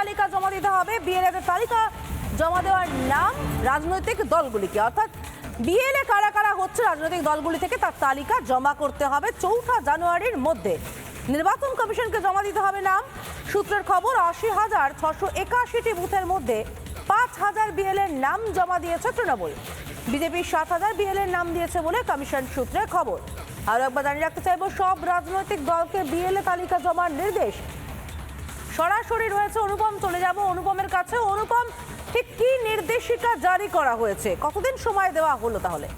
তালিকা জমা দিতে হবে। বিএলএদের তালিকা জমা দেওয়ার নাম রাজনৈতিক দলগুলিকে। অর্থাৎ বিএলএ কারা কারা হচ্ছে রাজনৈতিক দলগুলি থেকে তার তালিকা জমা করতে হবে চৌঠা জানুয়ারির মধ্যে। নির্বাচন কমিশনকে জমা দিতে হবে নাম। সূত্রের খবর, আশি হাজার ছশো একাশিটি বুথের মধ্যে পাঁচ হাজার বিএলের নাম জমা দিয়েছে তৃণমূল। বিজেপির সাত হাজার বিএলের নাম দিয়েছে বলে কমিশন সূত্রে খবর। আরও একবার জানিয়ে রাখতে চাইব, সব রাজনৈতিক দলকে বিএলএ তালিকা জমার নির্দেশ সরাসরি রয়েছে অনুপম, চলে যাব অনুপমের কাছে। অনুপম, ঠিক কি নির্দেশিকা জারি করা হয়েছে? কতদিন সময় দেওয়া হলো তাহলে?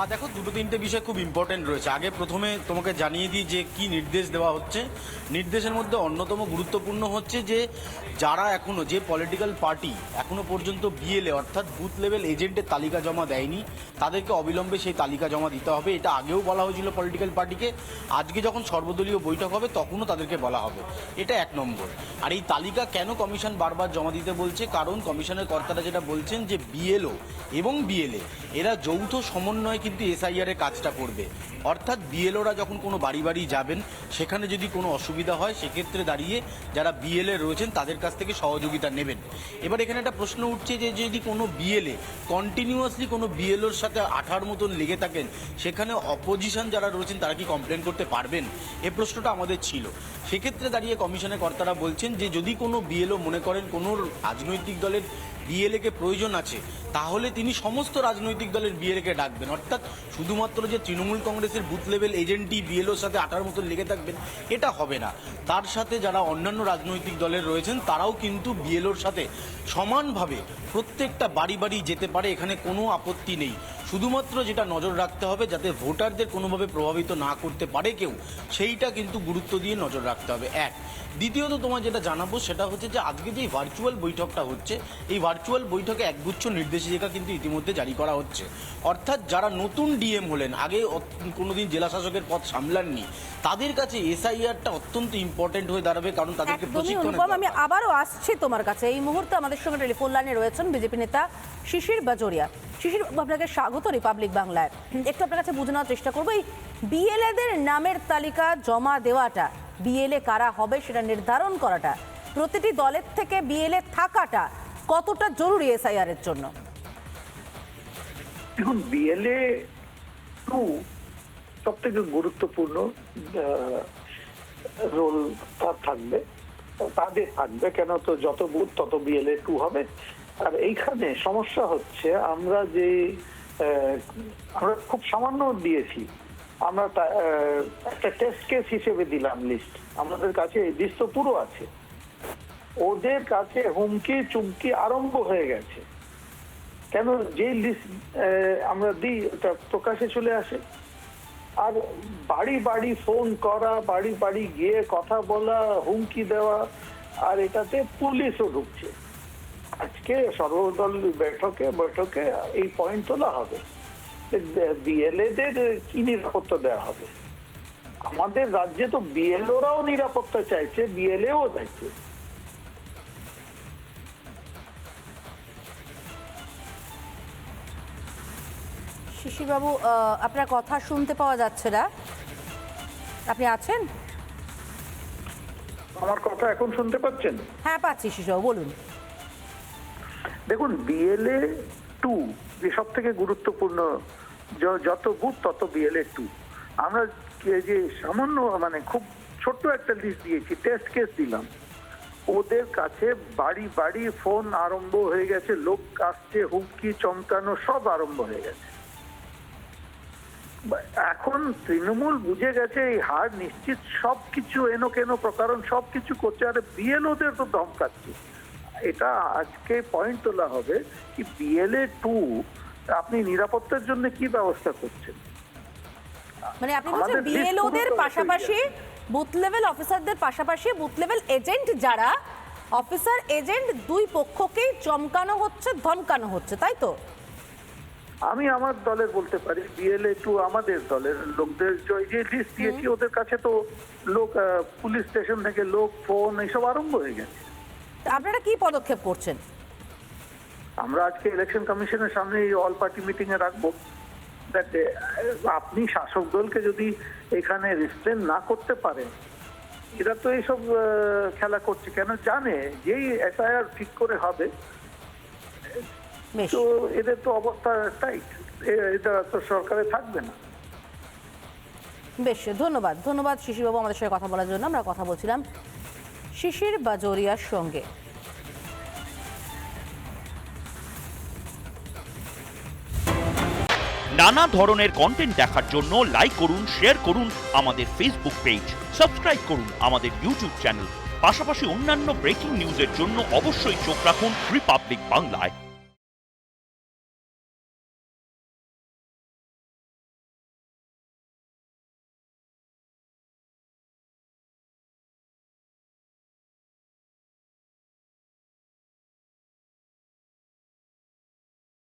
আর দেখো, দুটো তিনটে বিষয় খুব ইম্পর্টেন্ট রয়েছে। আগে প্রথমে তোমাকে জানিয়ে দিই যে কি নির্দেশ দেওয়া হচ্ছে। নির্দেশের মধ্যে অন্যতম গুরুত্বপূর্ণ হচ্ছে যে, যারা এখনও, যে পলিটিক্যাল পার্টি এখনও পর্যন্ত বিএলএ অর্থাৎ বুথ লেভেল এজেন্টের তালিকা জমা দেয়নি, তাদেরকে অবিলম্বে সেই তালিকা জমা দিতে হবে। এটা আগেও বলা হয়েছিল পলিটিক্যাল পার্টিকে আজকে যখন সর্বদলীয় বৈঠক হবে, তখনও তাদেরকে বলা হবে। এটা এক নম্বর। আর এই তালিকা কেন কমিশন বারবার জমা দিতে বলছে? কারণ কমিশনের কর্তারা যেটা বলছেন যে বিএলও এবং বিএলএ এরা যৌথ সমন্বয়ে কিন্তু এসআইআর এর কাজটা করবে। অর্থাৎ বিএলওরা যখন কোনো বাড়ি বাড়ি যাবেন, সেখানে যদি কোনো অসুবিধা হয়, সেক্ষেত্রে দাঁড়িয়ে যারা বিএলএ রয়েছেন, তাদের কাছ থেকে সহযোগিতা নেবেন। এবার এখানে একটা প্রশ্ন উঠছে যে যদি কোনো বিএলএ কন্টিনিউয়াসলি কোনো বিএলওর সাথে আঠার মতন লেগে থাকেন, সেখানে অপোজিশন যারা রয়েছেন, তারা কি কমপ্লেন করতে পারবেন? এ প্রশ্নটা আমাদের ছিল। সেক্ষেত্রে দাঁড়িয়ে কমিশনের কর্তারা বলছেন যে, যদি কোনো বিএলও মনে করেন, কোনো রাজনৈতিক দলের বিএলএকে প্রয়োজন আছে তাহলে তিনি সমস্ত রাজনৈতিক দলের বিএলএকে ডাকবেন। অর্থাৎ শুধুমাত্র যে তৃণমূল কংগ্রেসের বুথ লেভেল এজেন্টই বিএলওর সাথে আটার মতো লেগে থাকবেন, এটা হবে না। তার সাথে যারা অন্যান্য রাজনৈতিক দলের রয়েছেন, তারাও কিন্তু বিএলওর সাথে সমানভাবে প্রত্যেকটা বাড়ি বাড়ি যেতে পারে, এখানে কোনো আপত্তি নেই। শুধুমাত্র যেটা নজর রাখতে হবে, যাতে ভোটারদের কোনোভাবে প্রভাবিত না করতে পারে কেউ, সেইটা কিন্তু গুরুত্ব দিয়ে নজর রাখতে হবে, এক। দ্বিতীয়ত তোমার যেটা জানাব, সেটা হচ্ছে যে আজকে যে ভার্চুয়াল বৈঠকটা হচ্ছে, এই ভার্চুয়াল বৈঠকে একগুচ্ছ নির্দেশিকা কিন্তু ইতিমধ্যে জারি করা হচ্ছে। অর্থাৎ যারা নতুন ডিএম হলেন আগে কোনোদিন জেলা শাসকের পদ সামলাননি তাদের কাছে এসআইআরটা অত্যন্ত ইম্পর্টেন্ট হয়ে দাঁড়াবে কারণ তাদেরকে প্রশিক্ষণ আমি আবারও আসছি তোমার কাছে। এই মুহূর্তে আমাদের সঙ্গে টেলিফোন লাইনে রয়েছেন বিজেপি নেতা শিশির বাজোরিয়া। শিশির আপনাকে স্বাগত রিপাবলিক বাংলায়। একটু আপনার কাছে বুঝে নেওয়ার চেষ্টা করব এই বিএলএদের নামের তালিকা জমা দেওয়াটা বিএলএ কারা হবে সেটা নির্ধারণ করাটা প্রতিটি দলের থেকে বিএলএ থাকাটা কতটা জরুরি এসআইআর এর জন্য? দেখুন বিএলএ টু সব থেকে গুরুত্বপূর্ণ রোল তার থাকবে, তাদের থাকবে। কেন তো যত বুথ তত বিএলএ টু হবে। আর এইখানে সমস্যা হচ্ছে, আমরা যে আমরা খুব সামান্য দিয়েছি। আমরা একটা টেস্ট কেস হিসেবে দিলাম লিস্ট আমাদের কাছে লিস্ট তো পুরো আছে। ওদের কাছে হুমকি চুমকি আরম্ভ হয়ে গেছে। কেন যে লিস্ট আমরা দিই, ওটা প্রকাশে চলে আসে। আর বাড়ি বাড়ি ফোন করা, বাড়ি বাড়ি গিয়ে কথা বলা, হুমকি দেওয়া, আর এটাতে পুলিশও ঢুকছে। আজকে সর্বদল বৈঠকে বৈঠকে এই পয়েন্ট তোলা হবে। বিএলএদের কি নিরাপত্তা দেওয়া হবে? আমাদের রাজ্যে তো বিএলওরাও নিরাপত্তা চাইছে বিএলএও চাইছে। শিশিরবাবু আপনার কথা শুনতে পাওয়া যাচ্ছে না। আপনি আছেন? আমার কথা এখন শুনতে পাচ্ছেন? হ্যাঁ পাচ্ছি শিশিরবাবু বলুন। দেখুন বিএলএ টু যে সব থেকে গুরুত্বপূর্ণ যত বুথ তত বিএলএ টু আমরা যে সামান্য মানে খুব ছোট্ট একটা লিস্ট দিয়েছি টেস্ট কেস দিলাম। ওদের কাছে বাড়ি বাড়ি ফোন আরম্ভ হয়ে গেছে লোক আসছে হুমকি চমকানো সব আরম্ভ হয়ে গেছে। এখন তৃণমূল বুঝে গেছে এই হার নিশ্চিত সবকিছু এনো কেন প্রকারণ সবকিছু করছে আর বিএলওদের তো ধমকাচ্ছে এটা আজকে পয়েন্ট তোলা হবে কি বিএলএ টু আপনি নিরাপত্তার জন্য কি ব্যবস্থা করছেন? মানে আপনি বলছেন বিএলওদের পাশাপাশি বুথ লেভেল অফিসারদের পাশাপাশি বুথ লেভেল এজেন্ট যারা অফিসার এজেন্ট দুই পক্ষকেই চমকানো হচ্ছে ধমকানো হচ্ছে তাই তো? আমি আমার দলের বলতে পারি বিএলএ টু আমাদের দলের লোকদের যে- লিস্ট দিয়েছি ওদের কাছে তো লোক পুলিশ স্টেশন থেকে লোক ফোন এইসব আরম্ভ হয়ে গেছে। আপনারা কি পদক্ষেপ করছেন? আমরা আজকে ইলেকশন কমিশনের সামনে এই অল পার্টি মিটিং এ রাখব। আপনি শাসক দলকে যদি এখানে রিস্ট্রেন না করতে পারেন এরা তো এইসব খেলা করছে। কেন জানে যেই এফআইআর ঠিক করে হবে তো এদের তো অবস্থা টাইট এটা তো সরকারে থাকবে না। বেশ ধন্যবাদ। ধন্যবাদ শিশিরবাবু আমাদের সঙ্গে কথা বলার জন্য। আমরা কথা বলছিলাম শিশির বাজোরিয়ার সঙ্গে। নানা ধরনের কন্টেন্ট দেখার জন্য লাইক করুন শেয়ার করুন আমাদের ফেসবুক পেজ সাবস্ক্রাইব করুন আমাদের ইউটিউব চ্যানেল পাশাপাশি অন্যান্য ব্রেকিং নিউজের জন্য অবশ্যই চোখ রাখুন রিপাবলিক বাংলায়